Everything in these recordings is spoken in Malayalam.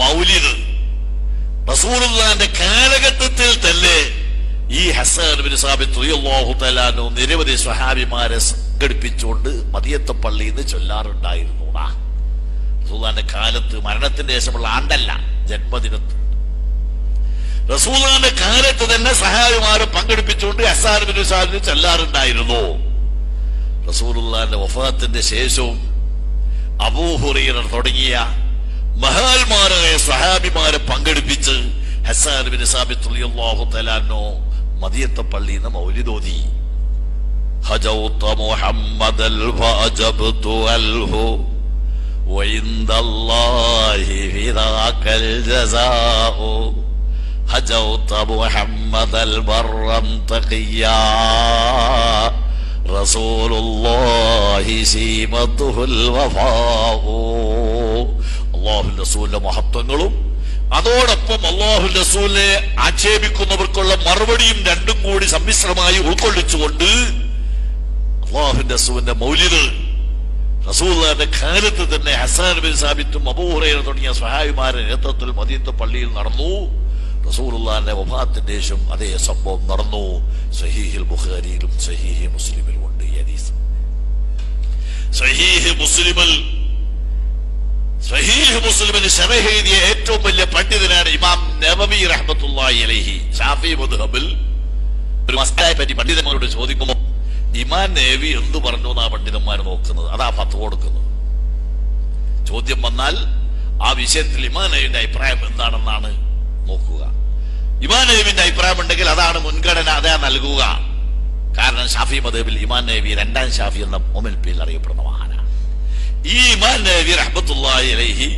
മൗലിദ്. റസൂലുള്ളാന്റെ കാലഘട്ടത്തിൽ തന്നെ ഈ ഹസൻ ബിൻ സാബിത്ത് റളിയല്ലാഹു തആലാനു നിരവധി സ്വഹാബിമാരെ സംഘടിപ്പിച്ചുകൊണ്ട് മദിയത്തെ പള്ളിയിൽ നിന്ന് ചൊല്ലാറുണ്ടായിരുന്നു റസൂലാന്റെ കാലത്ത് മരണത്തിന്റെ ശേഷമുള്ള ആണ്ടല്ല ജന്മദിനത്ത്. റസൂലുള്ളാന്റെ കാലത്ത് തന്നെ സഹായിമാരെ പങ്കെടുപ്പിച്ചുകൊണ്ട് ഹസാൻ ബിൻ സാബിത്ത് ചൊല്ലാറുണ്ടായിരുന്നു. റസൂലുള്ളാന്റെ വഫാത്തിന്റെ ശേഷവും അബൂഹുറൈറ തുടങ്ങിയ മഹാന്മാരായ സഹാബിമാരെ പങ്കെടുപ്പിച്ച് ഹസാൻ ബിൻ സാബിത്ത് റളിയല്ലാഹു തആലാനോ മദിയത്തെ പള്ളിയിൽ നിന്ന് മൗലിദോതി هجوت محمدا فأجبت أله وعند الله في ذاك الجزاء هجوت محمدا برا تقيا رسول الله سيمته الوفاء അള്ളാഹു റസൂലിന്റെ മഹത്വങ്ങളും അതോടൊപ്പം അള്ളാഹു റസൂലിനെ ആക്ഷേപിക്കുന്നവർക്കുള്ള മറുപടിയും രണ്ടും കൂടി സമ്മിശ്രമായി ഉൾക്കൊള്ളിച്ചുകൊണ്ട് അള്ളാഹു റസൂലിന്റെ മൗലിദ് റസൂലിന്റെ കാലത്ത് തന്നെ ഹസാൻ ബിൻ സാബിത്തും അബൂഹുറൈന തുടങ്ങിയ സഹായിമാരുടെ നേതൃത്വത്തിൽ മദീനത്തെ പള്ളിയിൽ നടന്നു. റസൂലുള്ളാന്റെ വഫാത്തിന്റെ ശേഷം അതേ സംഭവം നടന്നു. സഹീഹിൽ ബുഖാരിയിലും സഹീഹി മുസ്ലിമിലും ഉണ്ട് സഹീഹ് മുസ്ലിമിൽ സഹീഹ് മുസ്ലിമിന് ശരഹ് എഴുതിയ ഏറ്റവും വലിയ പണ്ഡിതനാണ് ഇമാം നബവി റഹ്മത്തുള്ളാഹി അലൈഹി. ഷാഫി മുദ്ഹബിൽ ഒരു മസ്തയെ പറ്റി പണ്ഡിതന്മാരോട് ചോദിക്കുമ്പോൾ ഇമാൻ നേവി എന്തു പറഞ്ഞു എന്നാ പണ്ഡിതന്മാർ നോക്കുന്നത്? അതാ ഫത്ത് കൊടുക്കുന്നത്. ചോദ്യം വന്നാൽ ആ വിഷയത്തിൽ ഇമാൻ നേവിന്റെ അഭിപ്രായം എന്താണെന്നാണ് നോക്കുക. ഇമാൻ നേവിന്റെ അഭിപ്രായം ഉണ്ടെങ്കിൽ അതാണ് മുൻഗണന അതാ നൽകുക. കാരണം ഷാഫി മദേബിൽ ഇമാൻ നേവി രണ്ടാം ഷാഫി എന്ന ഒമിൽപ്പിൽ അറിയപ്പെടുന്ന മഹാനാണ്. ഈ ഇമാൻ നബി അലൈഹി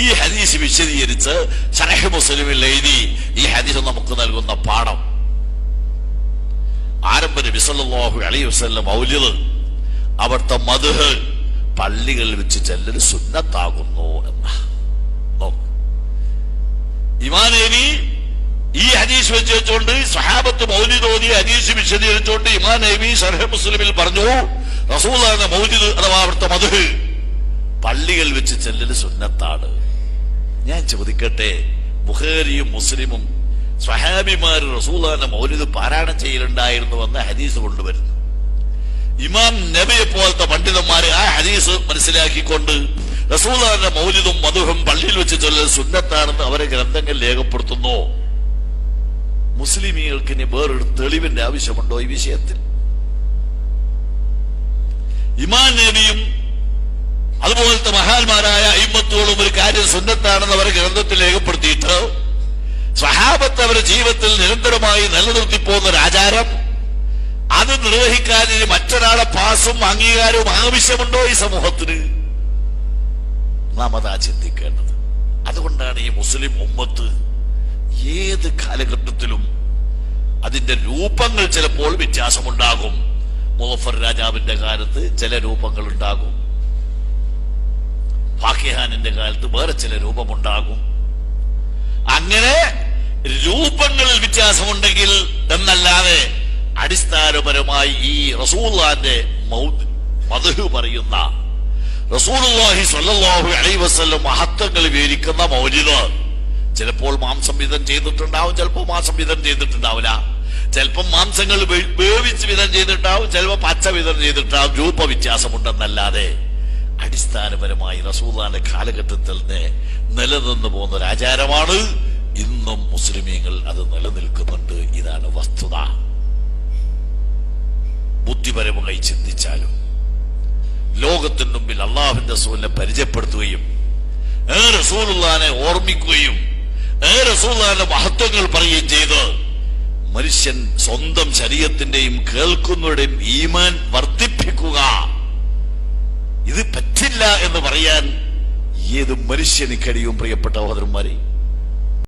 ഈ ഹദീസ് വിശദീകരിച്ച് സനഹ് മുസ്ലിമിൽ എഴുതി ഈ ഹദീസ് നമുക്ക് നൽകുന്ന പാഠം. ആരംഭ നബി സല്ലല്ലാഹു അലൈഹി വസല്ലം മൗലിദ് അവിടുത്തെ മധുഹ് പള്ളികളിൽ വെച്ച് ചെല്ലൽ സുന്നത്താകുന്നു എന്ന. ഇമാനേനി ഈ ഹദീസ് വെച്ച് വെച്ചുകൊണ്ട് സഹാബത്ത് മൗലി തോന്നി ഹദീസ് വിശദീകരിച്ചുകൊണ്ട് ഇമാൻ നബി ഷർഹ മുസ്ലിമിൽ പറഞ്ഞു റസൂലാണ് മൗലിദ് അഥവാ അവിടുത്തെ മധുഹ് പള്ളികൾ വെച്ച് ചെല്ലല് സുന്നത്താണ്. ഞാൻ ചോദിക്കട്ടെ ബുഖാരിയും മുസ്ലിമും സ്വഹാബിമാർ റസൂലാന്റെ മൗലിദ് പാരായണം ചെയ്യലുണ്ടായിരുന്നു എന്ന് ഹദീസ് കൊണ്ടുവരുന്നു. ഇമാം നബിയെ പോലത്തെ പണ്ഡിതന്മാരെ ആ ഹദീസ് മനസ്സിലാക്കിക്കൊണ്ട് റസൂലാന്റെ മൗലിദും മധുഹും പള്ളിയിൽ വെച്ച് ചൊല്ലൽ സുന്നത്താണെന്ന് അവരെ ഗ്രന്ഥങ്ങൾ രേഖപ്പെടുത്തുന്നു. മുസ്ലിമീങ്ങൾക്ക് ഇനി വേറൊരു തെളിവിന്റെ ആവശ്യമുണ്ടോ ഈ വിഷയത്തിൽ? ഇമാൻ നബിയും അതുപോലത്തെ മഹാന്മാരായ അയിമത്തുകളും ഒരു കാര്യം സുന്നത്താണെന്ന് അവർ ഗ്രന്ഥത്തിൽ രേഖപ്പെടുത്തിയിട്ട് സ്വഹാബത്ത് അവരുടെ ജീവിതത്തിൽ നിരന്തരമായി നിലനിർത്തി പോകുന്ന ഒരു ആചാരം. അത് നിർവഹിക്കാൻ ഇനി മറ്റൊരാളെ പാസും അംഗീകാരവും ആവശ്യമുണ്ടോ ഈ സമൂഹത്തിന്? നാം അതാ ചിന്തിക്കേണ്ടത്. അതുകൊണ്ടാണ് ഈ മുസ്ലിം ഉമ്മത്ത് ഏത് കാലഘട്ടത്തിലും അതിന്റെ രൂപങ്ങൾ ചിലപ്പോൾ വ്യത്യാസമുണ്ടാകും. മുഹഫർ രാജാവിന്റെ കാലത്ത് ചില രൂപങ്ങൾ ഉണ്ടാകും ഫാക്കിഹാനിന്റെ കാലത്ത് വേറെ ചില രൂപമുണ്ടാകും. അങ്ങനെ രൂപങ്ങളിൽ വ്യത്യാസമുണ്ടെങ്കിൽ എന്നല്ലാതെ അടിസ്ഥാനപരമായി ഈ റസൂള്ളാന്റെ മധു പറയുന്ന റസൂലുള്ളാഹി സ്വല്ലല്ലാഹു അലൈഹി വസല്ലം മഹത്വങ്ങൾ വിവരിക്കുന്ന മൗലിദ്. ചിലപ്പോൾ മാംസം വിധം ചെയ്തിട്ടുണ്ടാവും ചിലപ്പോൾ മാംസം വിധം ചെയ്തിട്ടുണ്ടാവില്ല. ചിലപ്പോൾ മാംസങ്ങൾ വേവിച്ച് വിധം ചെയ്തിട്ടാവും ചിലപ്പോൾ പച്ച വിധം ചെയ്തിട്ടാവും. രൂപ വ്യത്യാസമുണ്ടെന്നല്ലാതെ അടിസ്ഥാനപരമായി റസൂദാന്റെ കാലഘട്ടത്തിൽ നിന്ന് നിലനിന്ന് പോകുന്ന ഒരു ആചാരമാണ്. ഇന്നും മുസ്ലിമീങ്ങൾ അത് നിലനിൽക്കുന്നുണ്ട്. ഇതാണ് വസ്തുത. ബുദ്ധിപരമായി ചിന്തിച്ചാലും ലോകത്തിന് മുമ്പിൽ അള്ളാഹുവിന്റെ റസൂലിനെ പരിചയപ്പെടുത്തുകയും ഏ റസൂലുള്ളാനെ ഓർമ്മിക്കുകയും ഏ റസൂലുള്ളാന്റെ മഹത്വങ്ങൾ പറയുകയും ചെയ്ത് മനുഷ്യൻ സ്വന്തം ശരീരത്തിന്റെയും കേൾക്കുന്നവരുടെയും ഈമാൻ ഏത് മനുഷ്യന് കഴിയും പ്രിയപ്പെട്ട സഹോദരന്മാരെ?